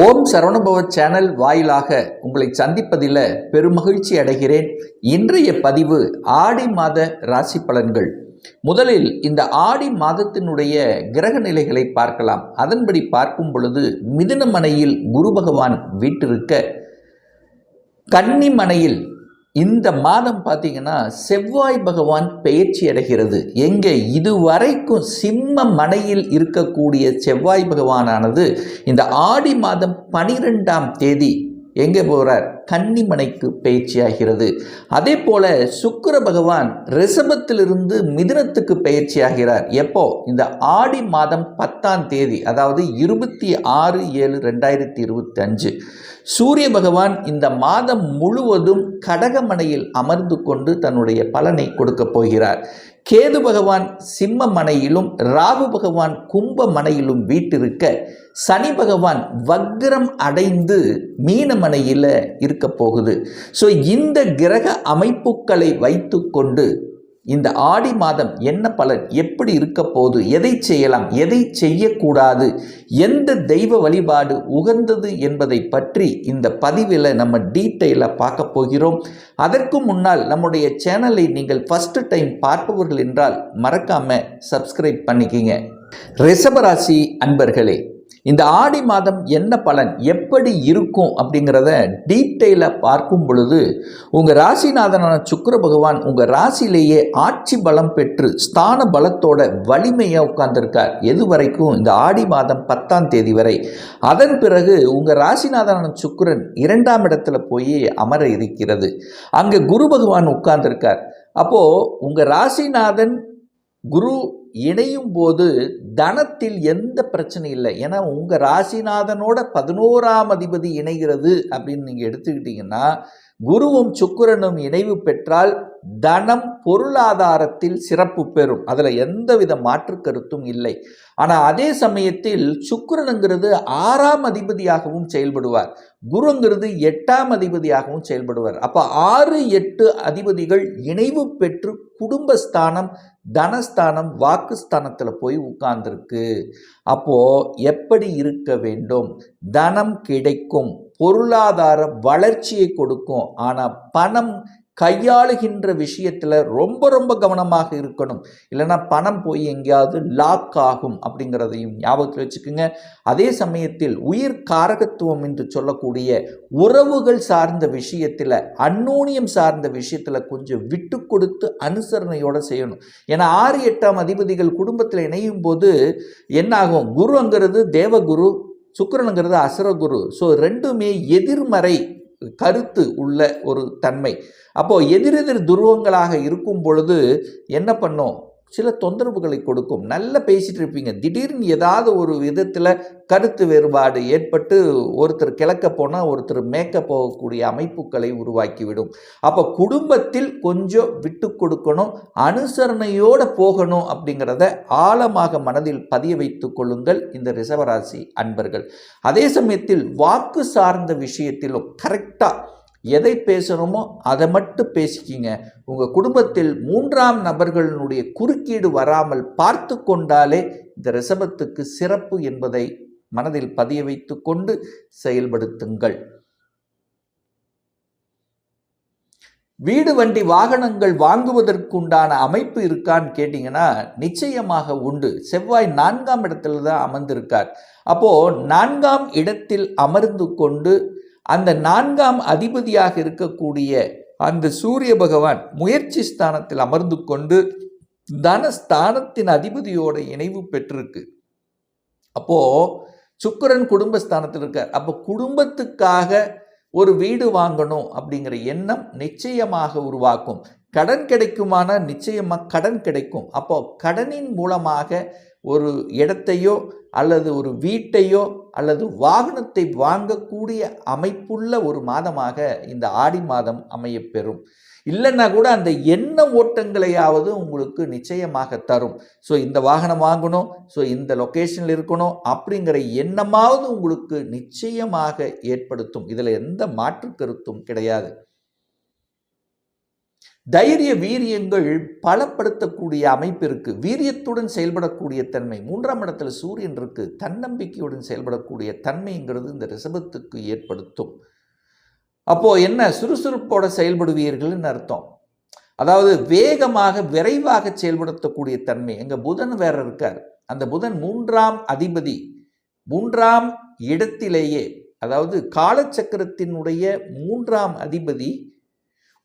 ஓம் சரவணுபவ channel வாயிலாக உங்களை சந்திப்பதில் பெருமகிழ்ச்சி அடைகிறேன். இன்றைய பதிவு ஆடி மாத ராசி பலன்கள். முதலில் இந்த ஆடி மாதத்தினுடைய கிரக நிலைகளை பார்க்கலாம். அதன்படி பார்க்கும் பொழுது மிதுனமனையில் குரு பகவான் வீட்டிருக்க. கன்னிமனையில் இந்த மாதம் பார்த்தீங்கன்னா செவ்வாய் பகவான் பெயர்ச்சி அடைகிறது. எங்கே? இதுவரைக்கும் சிம்ம மனையில் இருக்கக்கூடிய செவ்வாய் பகவானானது இந்த ஆடி மாதம் பனிரெண்டாம் தேதி எங்கே போகிறார் கன்னிமனைக்கு பயிற்சியாகிறது. அதே போல சுக்கர பகவான் ரிஷபத்திலிருந்து மிதுனத்துக்கு பயிற்சியாகிறார். எப்போ? இந்த ஆடி மாதம் பத்தாம் தேதி அதாவது இருபத்தி ஆறு ஏழு ரெண்டாயிரத்தி இருபத்தி அஞ்சு. சூரிய பகவான் இந்த மாதம் முழுவதும் கடகமனையில் அமர்ந்து கொண்டு தன்னுடைய பலனை கொடுக்கப் போகிறார். கேது பகவான் சிம்ம மனையிலும் ராகு பகவான் கும்ப மனையிலும் வீட்டிருக்க சனி பகவான் வக்ரம் அடைந்து மீனமனையில் இருக்க போகுது. ஸோ இந்த கிரக அமைப்புகளை வைத்துக்கொண்டு இந்த ஆடி மாதம் என்ன பலன்? எப்படி இருக்க போகுது? எதை செய்யலாம்? எதை செய்யக்கூடாது? எந்த தெய்வ வழிபாடு உகந்தது என்பதை பற்றி இந்த பதிவில் நம்ம டீட்டெயிலாக பார்க்க போகிறோம். அதற்கு முன்னால் நம்முடைய சேனலை நீங்கள் ஃபஸ்ட்டு டைம் பார்ப்பவர்கள் என்றால் மறக்காமல் சப்ஸ்கிரைப் பண்ணிக்கிங்க. ரிஷபராசி அன்பர்களே இந்த ஆடி மாதம் என்ன பலன்? எப்படி இருக்கும்? அப்படிங்கிறத டீட்டெயிலாக பார்க்கும் பொழுது உங்கள் ராசிநாதனான சுக்கர பகவான் உங்கள் ராசியிலேயே ஆட்சி பலம் பெற்று ஸ்தான பலத்தோட வலிமையாக உட்கார்ந்துருக்கார். எது வரைக்கும்? இந்த ஆடி மாதம் பத்தாம் தேதி வரை. அதன் பிறகு உங்கள் ராசிநாதனான சுக்கரன் இரண்டாம் இடத்துல போய் அமர இருக்கிறது. அங்கே குரு பகவான் உட்கார்ந்துருக்கார். அப்போது உங்கள் ராசிநாதன் குரு இணையும் போது தனத்தில் எந்த பிரச்சனை இல்லை. ஏன்னா உங்கள் ராசிநாதனோட பதினோராம் அதிபதி இணைகிறது அப்படின்னு நீங்கள் எடுத்துக்கிட்டிங்கன்னா குருவும் சுக்கிரனும் இணைவு பெற்றால் தனம் பொருளாதாரத்தில் சிறப்பு பெறும். அதில் எந்தவித மாற்று கருத்தும் இல்லை. ஆனால் அதே சமயத்தில் சுக்கரனுங்கிறது ஆறாம் அதிபதியாகவும் செயல்படுவார். குருங்கிறது எட்டாம் அதிபதியாகவும் செயல்படுவார். அப்போ ஆறு எட்டு அதிபதிகள் இணைவு பெற்று குடும்பஸ்தானம் தனஸ்தானம் வாக்குஸ்தானத்தில் போய் உட்கார்ந்துருக்கு. அப்போது எப்படி இருக்க வேண்டும்? தனம் கிடைக்கும் பொருளாதார வளர்ச்சியை கொடுக்கும். ஆனால் பணம் கையாளுகின்ற விஷயத்தில் ரொம்ப ரொம்ப கவனமாக இருக்கணும். இல்லைன்னா பணம் போய் எங்கேயாவது லாக் ஆகும் அப்படிங்கிறதையும் ஞாபகத்தில் வச்சுக்கோங்க. அதே சமயத்தில் உயிர் காரகத்துவம் என்று சொல்லக்கூடிய உறவுகள் சார்ந்த விஷயத்தில் அன்னோனியம் சார்ந்த விஷயத்தில் கொஞ்சம் விட்டு கொடுத்து அனுசரணையோடு செய்யணும். ஏன்னா ஆறு எட்டாம் அதிபதிகள் குடும்பத்தில் இணையும் போது என்னாகும் குருங்கிறது தேவகுரு சுக்கரனுங்கிறது அசுரகுரு. ஸோ ரெண்டுமே எதிர்மறை கருத்து உள்ள ஒரு தன்மை. அப்போது எதிரெதிர் துருவங்களாக இருக்கும் பொழுது என்ன பண்ணும்? சில தொந்தரவுகளை கொடுக்கும். நல்லா பேசிகிட்டு இருப்பீங்க. திடீர்னு ஏதாவது ஒரு விதத்தில் கருத்து வேறுபாடு ஏற்பட்டு ஒருத்தர் கிழக்க போனால் ஒருத்தர் மேக்க போகக்கூடிய அமைப்புகளை உருவாக்கிவிடும். அப்போ குடும்பத்தில் கொஞ்சம் விட்டு கொடுக்கணும் அனுசரணையோடு போகணும் அப்படிங்கிறத ஆழமாக மனதில் பதிய வைத்து கொள்ளுங்கள் இந்த ரிசவராசி அன்பர்கள். அதே சமயத்தில் வாக்கு சார்ந்த விஷயத்திலும் கரெக்டாக எதை பேசணுமோ அதை மட்டும் பேசிக்கிங்க. உங்கள் குடும்பத்தில் மூன்றாம் நபர்களினுடைய குறுக்கீடு வராமல் பார்த்து கொண்டாலே இந்த ரிசபத்துக்கு சிறப்பு என்பதை மனதில் பதிய வைத்து கொண்டு செயல்படுத்துங்கள். வீடு வண்டி வாகனங்கள் வாங்குவதற்குண்டான அமைப்பு இருக்கான்னு கேட்டிங்கன்னா நிச்சயமாக உண்டு. செவ்வாய் நான்காம் இடத்துல தான் அமர்ந்திருக்கார். அப்போது நான்காம் இடத்தில் அமர்ந்து கொண்டு அந்த நான்காம் அதிபதியாக இருக்கக்கூடிய அந்த சூரிய பகவான் முயற்சி ஸ்தானத்தில் அமர்ந்து கொண்டு தனஸ்தானத்தின் அதிபதியோட இணைவு பெற்றிருக்கு. அப்போ சுக்கரன் குடும்பஸ்தானத்தில் இருக்கார். அப்போ குடும்பத்துக்காக ஒரு வீடு வாங்கணும் அப்படிங்கிற எண்ணம் நிச்சயமாக உருவாக்கும். கடன் கிடைக்குமான நிச்சயமாக கடன் கிடைக்கும். அப்போ கடனின் மூலமாக ஒரு இடத்தையோ அல்லது ஒரு வீட்டையோ அல்லது வாகனத்தை வாங்கக்கூடிய அமைப்புள்ள ஒரு மாதமாக இந்த ஆடி மாதம் அமையப்பெறும். இல்லைன்னா கூட அந்த எண்ண ஓட்டங்களையாவது உங்களுக்கு நிச்சயமாக தரும். ஸோ இந்த வாகனம் வாங்கணும் ஸோ இந்த லொக்கேஷனில் இருக்கணும் அப்படிங்கிற எண்ணமாவது உங்களுக்கு நிச்சயமாக ஏற்படுத்தும். இதில் எந்த மாற்று கருத்தும் கிடையாது. தைரிய வீரியங்கள் பலப்படுத்தக்கூடிய அமைப்பு இருக்குது வீரியத்துடன் செயல்படக்கூடிய தன்மை. மூன்றாம் இடத்துல சூரியன் இருக்குது தன்னம்பிக்கையுடன் செயல்படக்கூடிய தன்மைங்கிறது இந்த ரிஷபத்துக்கு ஏற்படுத்தும். அப்போது என்ன? சுறுசுறுப்போட செயல்படுவீர்கள்னு அர்த்தம். அதாவது வேகமாக விரைவாக செயல்படுத்தக்கூடிய தன்மை. எங்கள் புதன் வேற இருக்கார். அந்த புதன் மூன்றாம் அதிபதி. மூன்றாம் இடத்திலேயே அதாவது காலச்சக்கரத்தினுடைய மூன்றாம் அதிபதி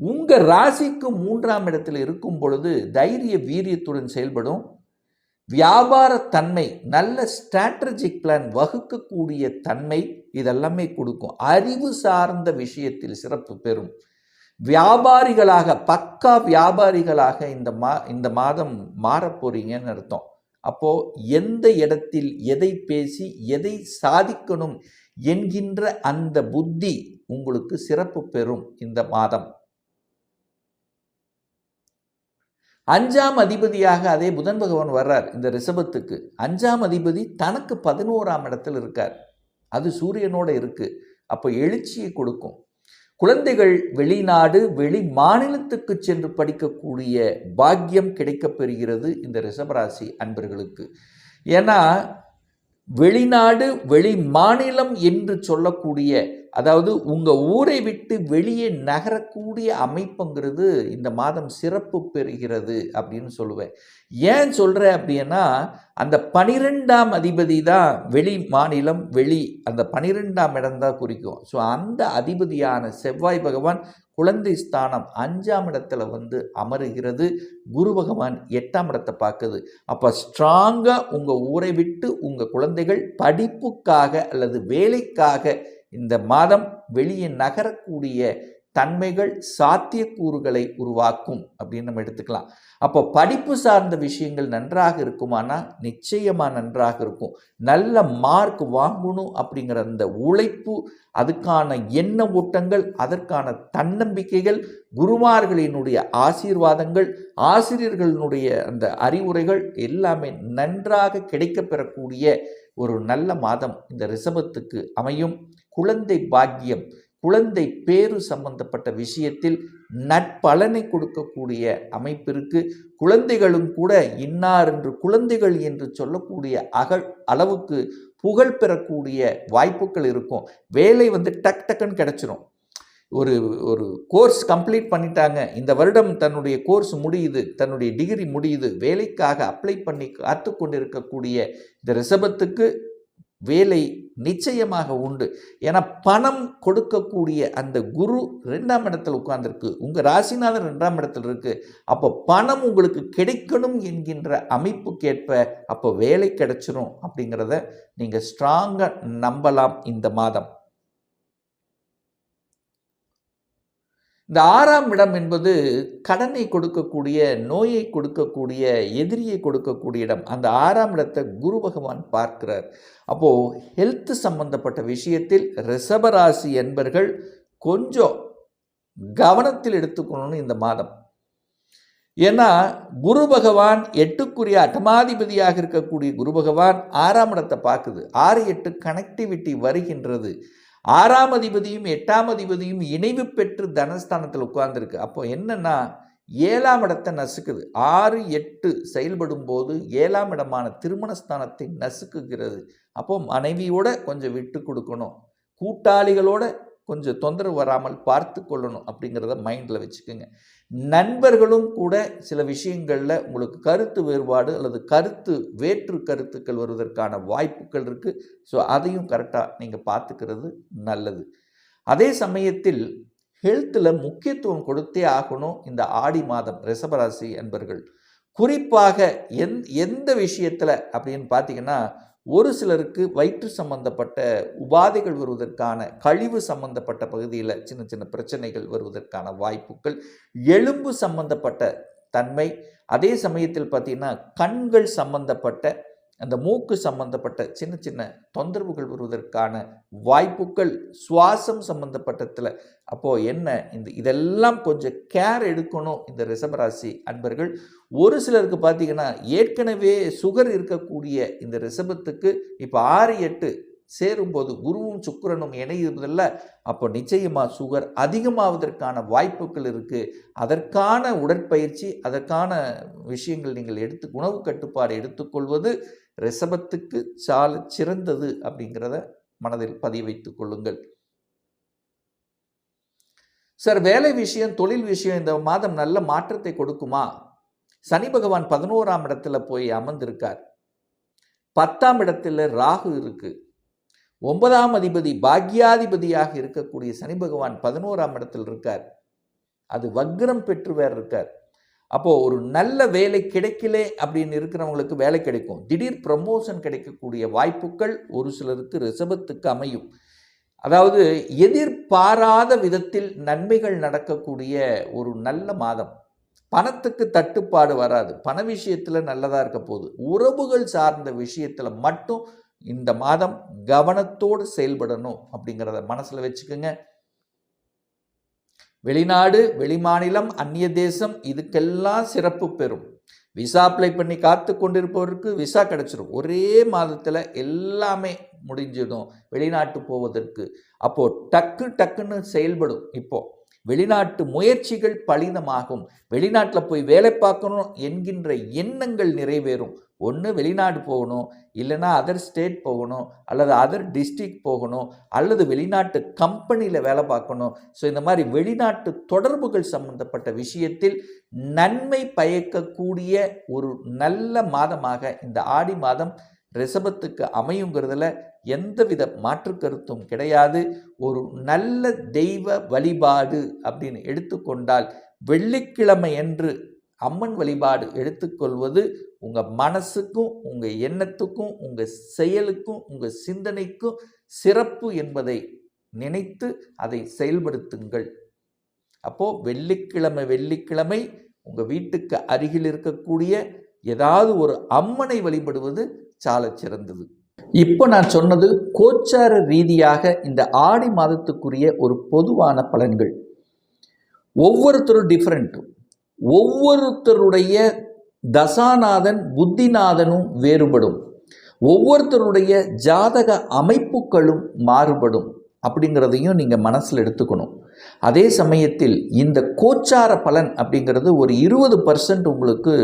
உங்கள் ராசிக்கு மூன்றாம் இடத்தில் இருக்கும் பொழுது தைரிய வீரியத்துடன் செயல்படும். வியாபார தன்மை நல்ல ஸ்ட்ராட்டஜிக் பிளான் வகுக்கக்கூடிய தன்மை இதெல்லாமே கொடுக்கும். அறிவு சார்ந்த விஷயத்தில் சிறப்பு பெறும். வியாபாரிகளாக பக்கா வியாபாரிகளாக இந்த மா இந்த மாதம் மாறப்போறீங்கன்னு அர்த்தம். அப்போது எந்த இடத்தில் எதை பேசி எதை சாதிக்கணும் என்கின்ற அந்த புத்தி உங்களுக்கு சிறப்பு பெறும் இந்த மாதம். அஞ்சாம் அதிபதியாக அதே புதன் பகவான் வர்றார் இந்த ரிஷபத்துக்கு. அஞ்சாம் அதிபதி தனக்கு பதினோராம் இடத்தில் இருக்கார். அது சூரியனோட இருக்குது அப்போ எழுச்சியை கொடுக்கும். குழந்தைகள் வெளிநாடு வெளி மாநிலத்துக்கு சென்று படிக்கக்கூடிய பாக்கியம் கிடைக்கப்பெறுகிறது இந்த ரிஷபராசி அன்பர்களுக்கு. ஏன்னா வெளிநாடு வெளி மாநிலம் என்று சொல்லக்கூடிய அதாவது உங்கள் ஊரை விட்டு வெளியே நகரக்கூடிய அமைப்புங்கிறது இந்த மாதம் சிறப்பு பெறுகிறது அப்படின்னு சொல்லுவேன். ஏன் சொல்கிறேன் அப்படின்னா அந்த பனிரெண்டாம் அதிபதி தான் வெளி மாநிலம் வெளி அந்த பனிரெண்டாம் இடம் தான் குறிக்கும். ஸோ அந்த அதிபதியான செவ்வாய் பகவான் குழந்தை ஸ்தானம் அஞ்சாம் இடத்துல வந்து அமருகிறது. குரு பகவான் எட்டாம் இடத்தை பார்க்குது. அப்போ ஸ்ட்ராங்காக உங்கள் ஊரை விட்டு உங்கள் குழந்தைகள் படிப்புக்காக அல்லது வேலைக்காக இந்த மாதம் வெளியே நகரக்கூடிய தன்மைகள் சாத்தியக்கூறுகளை உருவாக்கும் அப்படின்னு நம்ம எடுத்துக்கலாம். அப்போ படிப்பு சார்ந்த விஷயங்கள் நன்றாக இருக்குமானா? நிச்சயமாக நன்றாக இருக்கும். நல்ல மார்க் வாங்கணும் அப்படிங்கிற அந்த உழைப்பு அதுக்கான எண்ண ஓட்டங்கள் அதற்கான தன்னம்பிக்கைகள் குருமார்களினுடைய ஆசீர்வாதங்கள் ஆசிரியர்களினுடைய அந்த அறிவுரைகள் எல்லாமே நன்றாக கிடைக்கப்பெறக்கூடிய ஒரு நல்ல மாதம் இந்த ரிசபத்துக்கு அமையும். குழந்தை பாக்கியம் குழந்தை பேரு சம்பந்தப்பட்ட விஷயத்தில் நட்பலனை கொடுக்கக்கூடிய அமைப்பிற்கு குழந்தைகளும் கூட இன்னார் என்று குழந்தைகள் என்று சொல்லக்கூடிய அகல் அளவுக்கு புகழ் பெறக்கூடிய வாய்ப்புகள் இருக்கும். வேலை வந்து டக் டக்குன்னு கிடச்சிரும். ஒரு ஒரு கோர்ஸ் கம்ப்ளீட் பண்ணிட்டாங்க. இந்த வருடம் தன்னுடைய கோர்ஸ் முடியுது தன்னுடைய டிகிரி முடியுது. வேலைக்காக அப்ளை பண்ணி காத்து கொண்டிருக்கக்கூடிய இந்த ரிஷபத்துக்கு வேலை நிச்சயமாக உண்டு. ஏன்னா பணம் கொடுக்கக்கூடிய அந்த குரு ரெண்டாம் இடத்துல உட்கார்ந்துருக்கு. உங்கள் ராசிநாதன் ரெண்டாம் இடத்துல இருக்குது அப்போ பணம் உங்களுக்கு கிடைக்கணும் என்கின்ற அமைப்புக்கேற்ப அப்போ வேலை கிடைச்சிரும் அப்படிங்கிறத நீங்கள் ஸ்ட்ராங்காக நம்பலாம் இந்த மாதம். இந்த ஆறாம் இடம் என்பது கடனை கொடுக்கக்கூடிய நோயை கொடுக்கக்கூடிய எதிரியை கொடுக்கக்கூடிய இடம். அந்த ஆறாம் இடத்தை குரு பகவான் பார்க்கிறார். அப்போது ஹெல்த் சம்பந்தப்பட்ட விஷயத்தில் ரிஷபராசி என்பர்கள் கொஞ்சம் கவனத்தில் எடுத்துக்கணும்னு இந்த மாதம். ஏன்னா குரு பகவான் எட்டுக்குரிய அட்டமாதிபதியாக இருக்கக்கூடிய குரு பகவான் ஆறாம் இடத்தை பார்க்குது. ஆறு எட்டு கனெக்டிவிட்டி வருகின்றது. ஆறாம் அதிபதியும் எட்டாம் அதிபதியும் இணைவு பெற்று தனஸ்தானத்தில் உட்கார்ந்துருக்கு. அப்போ என்னன்னா ஏழாம் இடத்தை நசுக்குது. ஆறு எட்டு செயல்படும் போது ஏழாம் இடமான திருமணஸ்தானத்தை நசுக்குகிறது. அப்போ மனைவியோட கொஞ்சம் விட்டு கொடுக்கணும். கூட்டாளிகளோட கொஞ்சம் தொந்தரவு வராமல் பார்த்து கொள்ளணும் அப்படிங்கிறத மைண்டில் வச்சுக்கோங்க. நண்பர்களும் கூட சில விஷயங்களில் உங்களுக்கு கருத்து வேறுபாடு அல்லது கருத்து வேற்று கருத்துக்கள் வருவதற்கான வாய்ப்புகள் இருக்குது ஸோ அதையும் கரெக்டாக நீங்கள் பார்த்துக்கிறது நல்லது. அதே சமயத்தில் ஹெல்த்தில் முக்கியத்துவம் கொடுத்தே ஆகணும் இந்த ஆடி மாதம் ரிஷபராசி என்பர்கள் குறிப்பாக எந் எந்த விஷயத்தில் அப்படின்னு பார்த்தீங்கன்னா ஒரு சிலருக்கு வயிற்று சம்பந்தப்பட்ட உபாதைகள் வருவதற்கான கழிவு சம்பந்தப்பட்ட பகுதியில் சின்ன சின்ன பிரச்சனைகள் வருவதற்கான வாய்ப்புகள் எலும்பு சம்பந்தப்பட்ட தன்மை அதே சமயத்தில் பார்த்திங்கன்னா கண்கள் சம்பந்தப்பட்ட அந்த மூக்கு சம்பந்தப்பட்ட சின்ன சின்ன தொந்தரவுகள் வருவதற்கான வாய்ப்புகள் சுவாசம் சம்பந்தப்பட்டதில். அப்போது என்ன? இந்த இதெல்லாம் கொஞ்சம் கேர் எடுக்கணும் இந்த ரிஷபராசி அன்பர்கள். ஒரு சிலருக்கு பார்த்தீங்கன்னா ஏற்கனவே சுகர் இருக்கக்கூடிய இந்த ரிஷபத்துக்கு இப்போ ஆறு எட்டு சேரும்போது குருவும் சுக்கரனும் இணையுறதில்ல. அப்போ நிச்சயமாக சுகர் அதிகமாவதற்கான வாய்ப்புகள் இருக்குது அதற்கான உடற்பயிற்சி அதற்கான விஷயங்கள் நீங்கள் எடுத்து உணவு கட்டுப்பாடு எடுத்துக்கொள்வது ரிஷபத்துக்கு சால சிறந்தது அப்படிங்கிறத மனதில் பதிய வைத்துக் கொள்ளுங்கள். சார் வேலை விஷயம் தொழில் விஷயம் இந்த மாதம் நல்ல மாற்றத்தை கொடுக்குமா? சனி பகவான் பதினோராம் இடத்துல போய் அமர்ந்திருக்கார். பத்தாம் இடத்துல ராகு இருக்கு. ஒன்பதாம் அதிபதி பாக்யாதிபதியாக இருக்கக்கூடிய சனி பகவான் பதினோராம் இடத்தில் இருக்கார். அது வக்ரம் பெற்று வேற இருக்கார். அப்போது ஒரு நல்ல வேலை கிடைக்கலே அப்படின்னு இருக்கிறவங்களுக்கு வேலை கிடைக்கும். திடீர் ப்ரமோஷன் கிடைக்கக்கூடிய வாய்ப்புகள் ஒரு சிலருக்கு ரிசபத்துக்கு அமையும். அதாவது எதிர்பாராத விதத்தில் நன்மைகள் நடக்கக்கூடிய ஒரு நல்ல மாதம். பணத்துக்கு தட்டுப்பாடு வராது. பண விஷயத்தில் நல்லதாக இருக்க போகுது. உறவுகள் சார்ந்த விஷயத்தில் மட்டும் இந்த மாதம் கவனத்தோடு செயல்படணும் அப்படிங்கிறத மனசில் வச்சுக்கோங்க. வெளிநாடு வெளிமாநிலம் அந்நிய தேசம் இதுக்கெல்லாம் சிறப்பு பெறும். விசா அப்ளை பண்ணி காத்து கொண்டிருப்பவருக்கு விசா கிடச்சிரும். ஒரே மாதத்தில் எல்லாமே முடிஞ்சிடும் வெளிநாட்டு போவதற்கு. அப்போது டக்கு டக்குன்னு செயல்படும் இப்போது வெளிநாட்டு முயற்சிகள் பலிதமாகும். வெளிநாட்டில் போய் வேலை பார்க்கணும் என்கின்ற எண்ணங்கள் நிறைவேறும். ஒன்று வெளிநாடு போகணும் இல்லைன்னா அதர் ஸ்டேட் போகணும் அல்லது அதர் டிஸ்ட்ரிக்ட் போகணும் அல்லது வெளிநாட்டு கம்பெனியில் வேலை பார்க்கணும். ஸோ இந்த மாதிரி வெளிநாட்டு தொடர்புகள் சம்பந்தப்பட்ட விஷயத்தில் நன்மை பயக்கக்கூடிய ஒரு நல்ல மாதமாக இந்த ஆடி மாதம் ரிஷபத்துக்கு அமையுங்கிறதுல எந்தவித மாற்று கருத்தும் கிடையாது. ஒரு நல்ல தெய்வ வழிபாடு அப்படின்னு எடுத்துக்கொண்டால் வெள்ளிக்கிழமை என்று அம்மன் வழிபாடு எடுத்துக்கொள்வது உங்கள் மனசுக்கும் உங்கள் எண்ணத்துக்கும் உங்கள் செயலுக்கும் உங்கள் சிந்தனைக்கும் சிறப்பு என்பதை நினைத்து அதை செயல்படுத்துங்கள். அப்போது வெள்ளிக்கிழமை வெள்ளிக்கிழமை உங்கள் வீட்டுக்கு அருகில் இருக்கக்கூடிய ஏதாவது ஒரு அம்மனை வழிபடுவது சால சிறந்தது. இப்போ நான் சொன்னது கோச்சார ரீதியாக இந்த ஆடி மாதத்துக்குரிய ஒரு பொதுவான பலன்கள். ஒவ்வொருத்தரும் டிஃப்ரெண்ட் ஒவ்வொருத்தருடைய தசாநாதன் புத்திநாதனும் வேறுபடும். ஒவ்வொருத்தருடைய ஜாதக அமைப்புகளும் மாறுபடும். அப்படிங்கிறதையும் நீங்கள் மனசில் எடுத்துக்கணும். அதே சமயத்தில் இந்த கோச்சார பலன் அப்படிங்கிறது ஒரு இருபது பர்சன்ட் உங்களுக்கு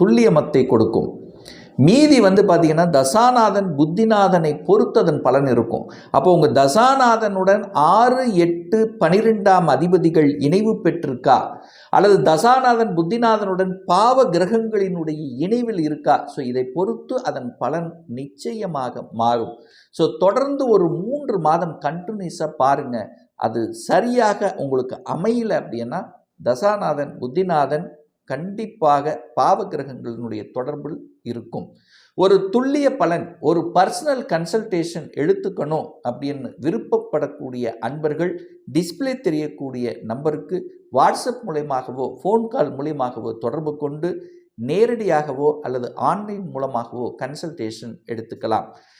துல்லியமத்தை கொடுக்கும். மீதி வந்து பார்த்திங்கன்னா தசாநாதன் புத்திநாதனை பொறுத்ததன் பலன் இருக்கும். அப்போ உங்கள் தசாநாதனுடன் ஆறு எட்டு பனிரெண்டாம் அதிபதிகள் இணைவு பெற்றிருக்கா? அல்லது தசாநாதன் புத்திநாதனுடன் பாவ கிரகங்களினுடைய இணைவில் இருக்கா? ஸோ இதை பொறுத்து அதன் பலன் நிச்சயமாக மாறும். ஸோ தொடர்ந்து ஒரு மூன்று மாதம் கண்டினியூஸாக பாருங்கள் அது சரியாக உங்களுக்கு அமையல அப்படின்னா தசாநாதன் புத்திநாதன் கண்டிப்பாக பாவ கிரகங்களினுடைய தொடர்பில் இருக்கும். ஒரு துல்லிய பலன் ஒரு பர்சனல் கன்சல்டேஷன் எடுத்துக்கணும் அப்படின்னு விருப்பப்படக்கூடிய அன்பர்கள் டிஸ்பிளே தெரியக்கூடிய நம்பருக்கு வாட்ஸ்அப் மூலயமாகவோ ஃபோன் கால் மூலியமாகவோ தொடர்பு கொண்டு நேரடியாகவோ அல்லது ஆன்லைன் மூலமாகவோ கன்சல்டேஷன் எடுத்துக்கலாம்.